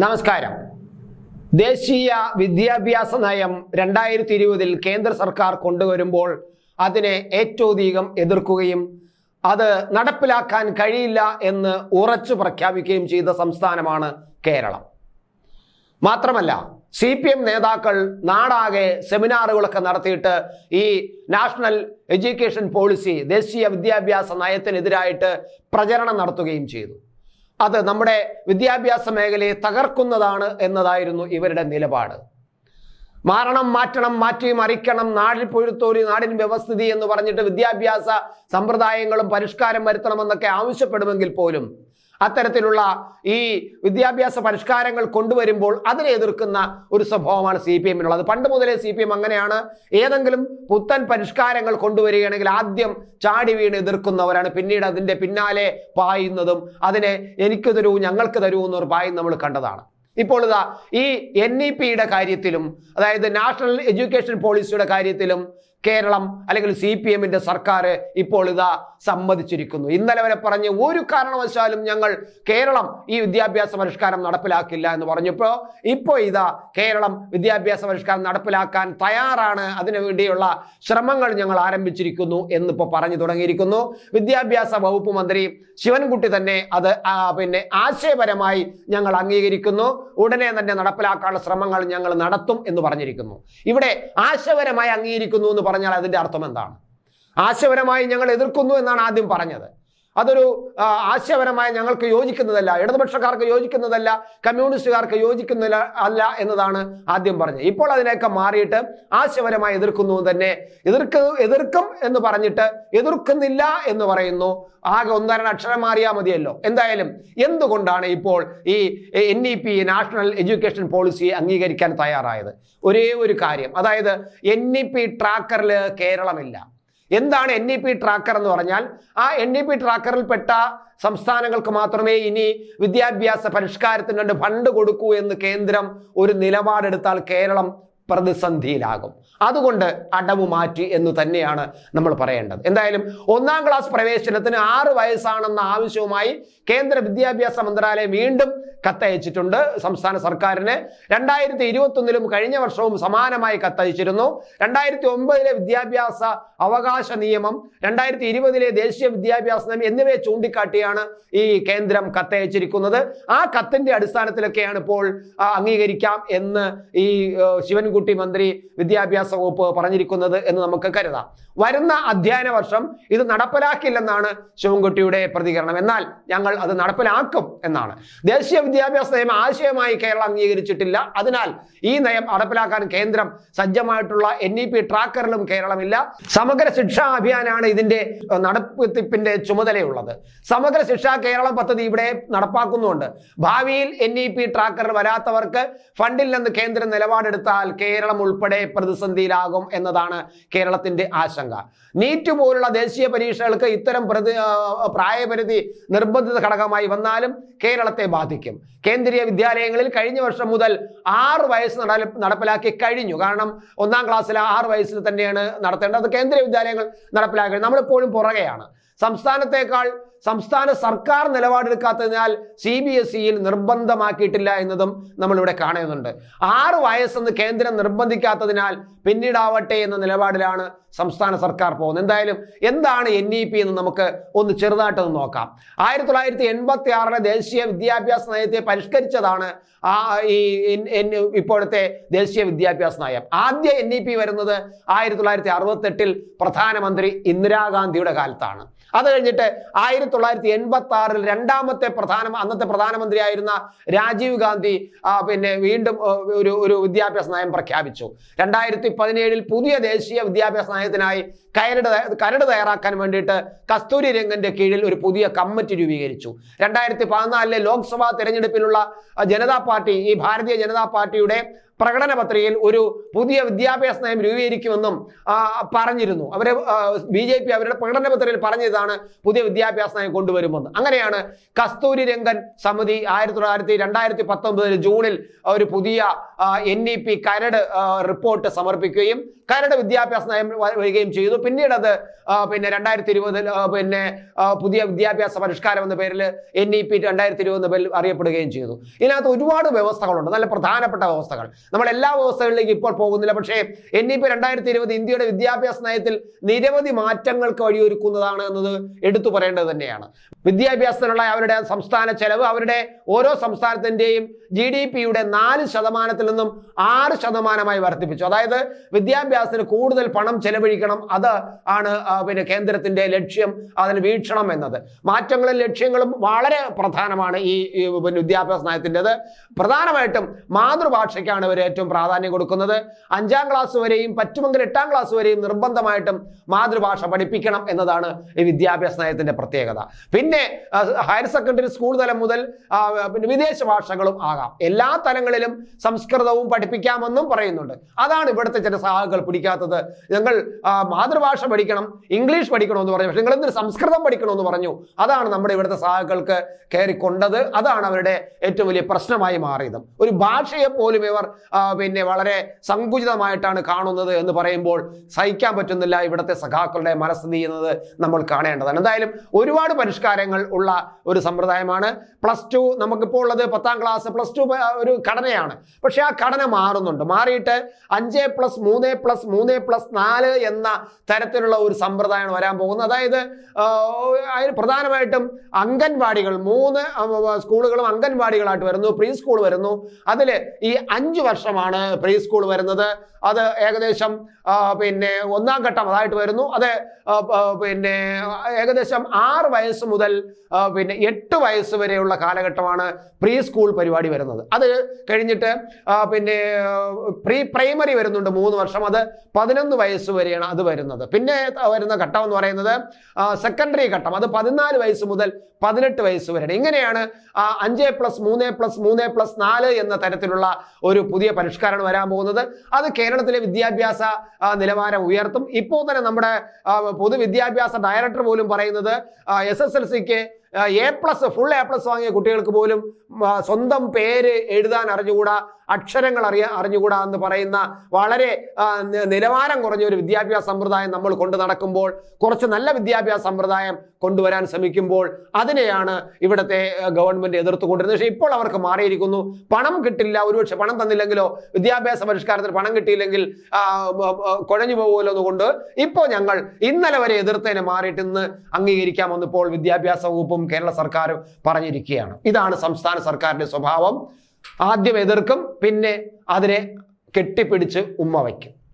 നമസ്കാരം. ദേശീയ വിദ്യാഭ്യാസ നയം രണ്ടായിരത്തി ഇരുപതിൽ കേന്ദ്ര സർക്കാർ കൊണ്ടുവരുമ്പോൾ അതിനെ ഏറ്റവും അധികം എതിർക്കുകയും അത് നടപ്പിലാക്കാൻ കഴിയില്ല എന്ന് ഉറച്ചു പ്രഖ്യാപിക്കുകയും ചെയ്ത സംസ്ഥാനമാണ് കേരളം. മാത്രമല്ല സി പി എം നേതാക്കൾ നാടാകെ സെമിനാറുകളൊക്കെ നടത്തിയിട്ട് ഈ നാഷണൽ എഡ്യൂക്കേഷൻ പോളിസി ദേശീയ വിദ്യാഭ്യാസ നയത്തിനെതിരായിട്ട് പ്രചരണം നടത്തുകയും ചെയ്തു. അത് നമ്മുടെ വിദ്യാഭ്യാസ മേഖലയെ തകർക്കുന്നതാണ് എന്നതായിരുന്നു ഇവരുടെ നിലപാട്. മാറണം മാറ്റണം മാറ്റി മറിക്കണം നാടിൽ പൊഴുത്തോലി നാടിൻ വ്യവസ്ഥിതി എന്ന് പറഞ്ഞിട്ട് വിദ്യാഭ്യാസ സമ്പ്രദായങ്ങളും പരിഷ്കാരം വരുത്തണമെന്നൊക്കെ ആവശ്യപ്പെടുമെങ്കിൽ പോലും അത്തരത്തിലുള്ള ഈ വിദ്യാഭ്യാസ പരിഷ്കാരങ്ങൾ കൊണ്ടുവരുമ്പോൾ അതിനെ എതിർക്കുന്ന ഒരു സ്വഭാവമാണ് സി പി എമ്മിനുള്ളത്. പണ്ട് മുതലേ സി പി എം അങ്ങനെയാണ്. ഏതെങ്കിലും പുത്തൻ പരിഷ്കാരങ്ങൾ കൊണ്ടുവരികയാണെങ്കിൽ ആദ്യം ചാടി വീണ് എതിർക്കുന്നവരാണ്. പിന്നീട് അതിന്റെ പിന്നാലെ പായുന്നതും അതിനെ എനിക്ക് തരൂ ഞങ്ങൾക്ക് തരൂ എന്നൊരു പായും നമ്മൾ കണ്ടതാണ്. ഇപ്പോൾ ഇതാ ഈ എൻ ഇ പിയുടെ കാര്യത്തിലും അതായത് നാഷണൽ എഡ്യൂക്കേഷൻ പോളിസിയുടെ കാര്യത്തിലും കേരളം അല്ലെങ്കിൽ സി പി എമ്മിന്റെ സർക്കാർ ഇപ്പോൾ ഇതാ സമ്മതിച്ചിരിക്കുന്നു. ഇന്നലെ വരെ പറഞ്ഞ് ഒരു കാരണവശാലും ഞങ്ങൾ കേരളം ഈ വിദ്യാഭ്യാസ പരിഷ്കാരം നടപ്പിലാക്കില്ല എന്ന് പറഞ്ഞപ്പോൾ ഇപ്പോൾ ഇതാ കേരളം വിദ്യാഭ്യാസ പരിഷ്കാരം നടപ്പിലാക്കാൻ തയ്യാറാണ്. അതിനു വേണ്ടിയുള്ള ശ്രമങ്ങൾ ഞങ്ങൾ ആരംഭിച്ചിരിക്കുന്നു എന്നിപ്പോൾ പറഞ്ഞു തുടങ്ങിയിരിക്കുന്നു. വിദ്യാഭ്യാസ വകുപ്പ് മന്ത്രി ശിവൻകുട്ടി തന്നെ അത് പിന്നെ ആശയപരമായി ഞങ്ങൾ അംഗീകരിക്കുന്നു. ഉടനെ തന്നെ നടപ്പിലാക്കാനുള്ള ശ്രമങ്ങൾ ഞങ്ങൾ നടത്തും എന്ന് പറഞ്ഞിരിക്കുന്നു. ഇവിടെ ആശയപരമായി അംഗീകരിക്കുന്നു എന്ന് പറഞ്ഞാൽ അതിന്റെ അർത്ഥം എന്താണ്? ആശയപരമായി ഞങ്ങൾ എതിർക്കുന്നു എന്നാണ് ആദ്യം പറഞ്ഞത്. അതൊരു ആശയപരമായ ഞങ്ങൾക്ക് യോജിക്കുന്നതല്ല ഇടതുപക്ഷക്കാർക്ക് യോജിക്കുന്നതല്ല കമ്മ്യൂണിസ്റ്റുകാർക്ക് യോജിക്കുന്നില്ല അല്ല എന്നതാണ് ആദ്യം പറഞ്ഞത്. ഇപ്പോൾ അതിനെയൊക്കെ മാറിയിട്ട് ആശയപരമായി എതിർക്കുന്നു തന്നെ എതിർക്ക് എതിർക്കും എന്ന് പറഞ്ഞിട്ട് എതിർക്കുന്നില്ല എന്ന് പറയുന്നു. ആകെ ഒന്നര അക്ഷരം മാറിയാൽ മതിയല്ലോ. എന്തായാലും എന്തുകൊണ്ടാണ് ഇപ്പോൾ ഈ N E P national education policy അംഗീകരിക്കാൻ തയ്യാറായത്? ഒരേ ഒരു കാര്യം. അതായത് എൻ ഇ പി ട്രാക്കറിൽ കേരളമില്ല. എന്താണ് എൻ ഇ പി ട്രാക്കർ എന്ന് പറഞ്ഞാൽ ആ എൻ ഇ പി ട്രാക്കറിൽപ്പെട്ട സംസ്ഥാനങ്ങൾക്ക് മാത്രമേ ഇനി വിദ്യാഭ്യാസ പരിഷ്കാരത്തിന് വേണ്ടി ഫണ്ട് കൊടുക്കൂ എന്ന് കേന്ദ്രം ഒരു നിലപാടെടുത്താൽ കേരളം പ്രതിസന്ധിയിലാകും. അതുകൊണ്ട് അടവ് മാറ്റി എന്ന് തന്നെയാണ് നമ്മൾ പറയേണ്ടത്. എന്തായാലും ഒന്നാം ക്ലാസ് പ്രവേശനത്തിന് ആറ് വയസ്സാണെന്ന ആവശ്യവുമായി കേന്ദ്ര വിദ്യാഭ്യാസ മന്ത്രാലയം വീണ്ടും കത്തയച്ചിട്ടുണ്ട്. സംസ്ഥാന സർക്കാരിന് രണ്ടായിരത്തി ഇരുപത്തി ഒന്നിലും കഴിഞ്ഞ വർഷവും സമാനമായി കത്തയച്ചിരുന്നു. രണ്ടായിരത്തി ഒമ്പതിലെ വിദ്യാഭ്യാസ അവകാശ നിയമം രണ്ടായിരത്തി ഇരുപതിലെ ദേശീയ വിദ്യാഭ്യാസ നിയമം എന്നിവയെ ചൂണ്ടിക്കാട്ടിയാണ് ഈ കേന്ദ്രം കത്തയച്ചിരിക്കുന്നത്. ആ കത്തിന്റെ അടിസ്ഥാനത്തിലൊക്കെയാണ് ഇപ്പോൾ അംഗീകരിക്കാം എന്ന് ഈ ആ, ശിവൻകുട്ടി മന്ത്രി വിദ്യാഭ്യാസ വകുപ്പ് പറഞ്ഞിരിക്കുന്നത് എന്ന് നമുക്ക് കരുതാം. വരുന്ന അധ്യയന വർഷം ഇത് നടപ്പിലാക്കില്ലെന്നാണ് ശിവൻകുട്ടിയുടെ പ്രതികരണം. എന്നാൽ ഞങ്ങൾ അത് നടപ്പിലാക്കും എന്നാണ്. ദേശീയ വിദ്യാഭ്യാസ നയം ആശയമായി കേരളം അംഗീകരിച്ചിട്ടില്ല. അതിനാൽ ഈ നയം നടപ്പിലാക്കാൻ കേന്ദ്രം സജ്ജമായിട്ടുള്ള എൻ ഇ പി ട്രാക്കറിലും കേരളമില്ല. സമഗ്ര ശിക്ഷാ അഭിയാനാണ് ഇതിന്റെ നടപ്പിത്തിപ്പിന്റെ ചുമതലയുള്ളത്. സമഗ്ര ശിക്ഷാ കേരളം പദ്ധതി ഇവിടെ നടപ്പാക്കുന്നുണ്ട്. ഭാവിയിൽ എൻ ഇ പി ട്രാക്കർ വരാത്തവർക്ക് ഫണ്ടിൽ നിന്ന് കേന്ദ്രം നിലപാടെടുത്താൽ കേരളം ഉൾപ്പെടെ പ്രതിസന്ധിയിലാകും എന്നതാണ് കേരളത്തിന്റെ ആശങ്ക. നീറ്റ് പോലുള്ള ദേശീയ പരീക്ഷകൾക്ക് ഇത്തരം പ്രതി പ്രായപരിധി നിർബന്ധിത ഘടകമായി വന്നാലും കേരളത്തെ ബാധിക്കും. കേന്ദ്രീയ വിദ്യാലയങ്ങളിൽ കഴിഞ്ഞ വർഷം മുതൽ ആറ് വയസ്സ് നടപ്പിലാക്കി കഴിഞ്ഞു. കാരണം ഒന്നാം ക്ലാസ്സിൽ ആറ് വയസ്സിൽ തന്നെയാണ് നടത്തേണ്ടത്. കേന്ദ്രീയ വിദ്യാലയങ്ങൾ നടപ്പിലാക്കി. നമ്മളിപ്പോഴും പുറകെയാണ്. സംസ്ഥാനത്തേക്കാൾ സംസ്ഥാന സർക്കാർ നിലപാടെടുക്കാത്തതിനാൽ സി ബി എസ് ഇയിൽ നിർബന്ധമാക്കിയിട്ടില്ല എന്നതും നമ്മളിവിടെ കാണുന്നുണ്ട്. ആറ് വയസ്സെന്ന് കേന്ദ്രം നിർബന്ധിക്കാത്തതിനാൽ പിന്നീടാവട്ടെ എന്ന നിലപാടിലാണ് സംസ്ഥാന സർക്കാർ പോകുന്നത്. എന്തായാലും എന്താണ് എൻ ഇ പി എന്ന് നമുക്ക് ഒന്ന് ചെറുതായിട്ടൊന്ന് നോക്കാം. ആയിരത്തി തൊള്ളായിരത്തി എൺപത്തി ആറിലെ ദേശീയ വിദ്യാഭ്യാസ നയത്തെ പരിഷ്കരിച്ചതാണ് ആ ഈ ഇപ്പോഴത്തെ ദേശീയ വിദ്യാഭ്യാസ നയം. ആദ്യ എൻ ഇ പി വരുന്നത് ആയിരത്തി തൊള്ളായിരത്തി അറുപത്തെട്ടിൽ പ്രധാനമന്ത്രി ഇന്ദിരാഗാന്ധിയുടെ കാലത്താണ്. അത് കഴിഞ്ഞിട്ട് ആയിരത്തി തൊള്ളായിരത്തി എൺപത്തി ആറിൽ രണ്ടാമത്തെ പ്രധാന അന്നത്തെ പ്രധാനമന്ത്രിയായിരുന്ന രാജീവ് ഗാന്ധി പിന്നെ വീണ്ടും ഒരു ഒരു വിദ്യാഭ്യാസ നയം പ്രഖ്യാപിച്ചു. രണ്ടായിരത്തി പതിനേഴിൽ പുതിയ ദേശീയ വിദ്യാഭ്യാസ നയത്തിനായി കരട് കരട് തയ്യാറാക്കാൻ വേണ്ടിയിട്ട് കസ്തൂരി രംഗന്റെ കീഴിൽ ഒരു പുതിയ കമ്മിറ്റി രൂപീകരിച്ചു. രണ്ടായിരത്തി പതിനാലിലെ ലോക്സഭാ തെരഞ്ഞെടുപ്പിലുള്ള ജനതാ ഈ ഭാരതീയ ജനതാ പാർട്ടിയുടെ പ്രകടന പത്രികയിൽ ഒരു പുതിയ വിദ്യാഭ്യാസ നയം രൂപീകരിക്കുമെന്നും പറഞ്ഞിരുന്നു. അവരെ ബി ജെ പി അവരുടെ പ്രകടന പത്രികയിൽ പറഞ്ഞതാണ് പുതിയ വിദ്യാഭ്യാസ നയം കൊണ്ടുവരുമെന്ന്. അങ്ങനെയാണ് കസ്തൂരി രംഗൻ സമിതി ആയിരത്തി തൊള്ളായിരത്തി രണ്ടായിരത്തി പത്തൊമ്പതിൽ ജൂണിൽ ഒരു പുതിയ എൻ ഇ പി കരട് റിപ്പോർട്ട് സമർപ്പിക്കുകയും കരട് വിദ്യാഭ്യാസ നയം വരികയും ചെയ്തു. പിന്നീട് അത് പിന്നെ രണ്ടായിരത്തി ഇരുപതിൽ പിന്നെ പുതിയ വിദ്യാഭ്യാസ പരിഷ്കാരം എന്ന പേരിൽ എൻ ഇ പി രണ്ടായിരത്തി ഇരുപത് എന്ന പേരിൽ അറിയപ്പെടുകയും ചെയ്തു. ഇതിനകത്ത് ഒരുപാട് വ്യവസ്ഥകളുണ്ട്. നല്ല പ്രധാനപ്പെട്ട വ്യവസ്ഥകൾ. നമ്മൾ എല്ലാ വ്യവസ്ഥകളിലേക്ക് ഇപ്പോൾ പോകുന്നില്ല. പക്ഷേ എൻ ഇ പി രണ്ടായിരത്തി ഇരുപത് ഇന്ത്യയുടെ വിദ്യാഭ്യാസ നയത്തിൽ നിരവധി മാറ്റങ്ങൾക്ക് വഴിയൊരുക്കുന്നതാണ് എന്നത് എടുത്തു പറയേണ്ടത് തന്നെയാണ്. വിദ്യാഭ്യാസത്തിനുള്ള അവരുടെ സംസ്ഥാന ചെലവ് അവരുടെ ഓരോ സംസ്ഥാനത്തിന്റെയും ജി ഡി പിയുടെ നാല് ശതമാനത്തിൽ നിന്നും ആറ് ശതമാനമായി വർദ്ധിപ്പിച്ചു. അതായത് വിദ്യാഭ്യാസത്തിന് കൂടുതൽ പണം ചെലവഴിക്കണം അത് ആണ് പിന്നെ കേന്ദ്രത്തിന്റെ ലക്ഷ്യം അതിന് വീക്ഷണം എന്നത്. മാറ്റങ്ങളും ലക്ഷ്യങ്ങളും വളരെ പ്രധാനമാണ് ഈ ഈ പിന്നെ വിദ്യാഭ്യാസ നയത്തിന്റെത്. പ്രധാനമായിട്ടും മാതൃഭാഷയ്ക്കാണ് ഏറ്റവും പ്രാധാന്യം കൊടുക്കുന്നത്. അഞ്ചാം ക്ലാസ് വരെയും പറ്റുമെങ്കിൽ എട്ടാം ക്ലാസ് വരെയും നിർബന്ധമായിട്ടും മാതൃഭാഷ പഠിപ്പിക്കണം എന്നതാണ് ഈ വിദ്യാഭ്യാസ നയത്തിന്റെ പ്രത്യേകത. പിന്നെ ഹയർ സെക്കൻഡറി സ്കൂൾ തലം മുതൽ പിന്നെ വിദേശ ഭാഷകളും ആകാം. എല്ലാ തലങ്ങളിലും സംസ്കൃതവും പഠിപ്പിക്കാമെന്നും പറയുന്നുണ്ട്. അതാണ് ഇവിടുത്തെ ചില സഹാക്കൾ പിടിക്കാത്തത്. ഞങ്ങൾ മാതൃഭാഷ പഠിക്കണം ഇംഗ്ലീഷ് പഠിക്കണമെന്ന് പറഞ്ഞു. പക്ഷെ നിങ്ങൾ എന്തൊരു സംസ്കൃതം പഠിക്കണമെന്ന് പറഞ്ഞു. അതാണ് നമ്മുടെ ഇവിടുത്തെ സഹാക്കൾക്ക് കയറിക്കൊണ്ടത്. അതാണ് അവരുടെ ഏറ്റവും വലിയ പ്രശ്നമായി മാറിയത്. ഒരു ഭാഷയെ പോലും ഇവർ പിന്നെ വളരെ സങ്കുചിതമായിട്ടാണ് കാണുന്നത് എന്ന് പറയുമ്പോൾ സഹിക്കാൻ പറ്റുന്നില്ല ഇവിടുത്തെ സഖാക്കളുടെ മനസ്ഥിതി എന്നത് നമ്മൾ കാണേണ്ടതാണ്. എന്തായാലും ഒരുപാട് പരിഷ്കാരങ്ങൾ ഉള്ള ഒരു സമ്പ്രദായമാണ്. പ്ലസ് ടു നമുക്കിപ്പോൾ ഉള്ളത് പത്താം ക്ലാസ് പ്ലസ് ടു ഒരു ഘടനയാണ്. പക്ഷെ ആ ഘടന മാറുന്നുണ്ട്. മാറിയിട്ട് അഞ്ച് പ്ലസ് മൂന്ന് പ്ലസ് മൂന്ന് പ്ലസ് നാല് എന്ന തരത്തിലുള്ള ഒരു സമ്പ്രദായമാണ് വരാൻ പോകുന്നത്. അതായത് അതിന് പ്രധാനമായിട്ടും അംഗൻവാടികൾ മൂന്ന് സ്കൂളുകളും അംഗൻവാടികളായിട്ട് വരുന്നു പ്രീ സ്കൂൾ വരുന്നു. അതിൽ ഈ അഞ്ച് വർഷമാണ് പ്രീ സ്കൂൾ വരുന്നത്. അത് ഏകദേശം പിന്നെ ഒന്നാം ഘട്ടം അതായിട്ട് വരുന്നു. അത് പിന്നെ ഏകദേശം ആറ് വയസ്സ് മുതൽ പിന്നെ എട്ട് വയസ്സ് വരെയുള്ള കാലഘട്ടമാണ് പ്രീ സ്കൂൾ പരിപാടി വരുന്നത്. അത് കഴിഞ്ഞിട്ട് പിന്നെ പ്രീ പ്രൈമറി വരുന്നുണ്ട് മൂന്ന് വർഷം. അത് പതിനൊന്ന് വയസ്സ് വരെയാണ് അത് വരുന്നത്. പിന്നെ വരുന്ന ഘട്ടം എന്ന് പറയുന്നത് സെക്കൻഡറി ഘട്ടം. അത് പതിനാല് വയസ്സ് മുതൽ പതിനെട്ട് വയസ്സ് വരെയാണ്. ഇങ്ങനെയാണ് അഞ്ച് പ്ലസ് മൂന്ന് പ്ലസ് മൂന്ന് പ്ലസ് നാല് എന്ന തരത്തിലുള്ള ഒരു പുതിയ പരിഷ്കാരമാണ് വരാൻ പോകുന്നത്. അത് കേരളത്തിലെ വിദ്യാഭ്യാസ നിലവാരം ഉയർത്തും. ഇപ്പോൾ തന്നെ നമ്മുടെ പൊതുവിദ്യാഭ്യാസ ഡയറക്ടർ പോലും പറയുന്നത് എസ് എസ് എൽ സിക്ക് A plus full A plus വാങ്ങിയ കുട്ടികൾക്ക് പോലും സ്വന്തം പേര് എഴുതാൻ അറിഞ്ഞുകൂടാ അക്ഷരങ്ങൾ അറിയ അറിഞ്ഞുകൂടാ എന്ന് പറയുന്ന വളരെ നിലവാരം കുറഞ്ഞ ഒരു വിദ്യാഭ്യാസ സമ്പ്രദായം നമ്മൾ കൊണ്ടു നടക്കുമ്പോൾ കുറച്ച് നല്ല വിദ്യാഭ്യാസ സമ്പ്രദായം കൊണ്ടുവരാൻ ശ്രമിക്കുമ്പോൾ അതിനെയാണ് ഇവിടുത്തെ ഗവൺമെന്റ് എതിർത്തുകൊണ്ടിരുന്നത്. പക്ഷേ ഇപ്പോൾ അവർക്ക് മാറിയിരിക്കുന്നു. പണം കിട്ടില്ല ഒരുപക്ഷെ പണം തന്നില്ലെങ്കിലോ വിദ്യാഭ്യാസ പരിഷ്കാരത്തിന് പണം കിട്ടിയില്ലെങ്കിൽ കുഴഞ്ഞു പോകുമല്ലോ എന്നുകൊണ്ട് ഇപ്പോൾ ഞങ്ങൾ ഇന്നലെ വരെ എതിർത്തതിനെ മാറിയിട്ട് ഇന്ന് അംഗീകരിക്കാമെന്ന് ഇപ്പോൾ വിദ്യാഭ്യാസ വകുപ്പും കേരള സർക്കാർ പറഞ്ഞിരിക്കുകയാണ്. ഇതാണ് സംസ്ഥാന സർക്കാരിന്റെ സ്വഭാവം. ആദ്യം എതിർക്കും പിന്നെ അതിനെ കെട്ടിപ്പിടിച്ച് ഉമ്മ വയ്ക്കും.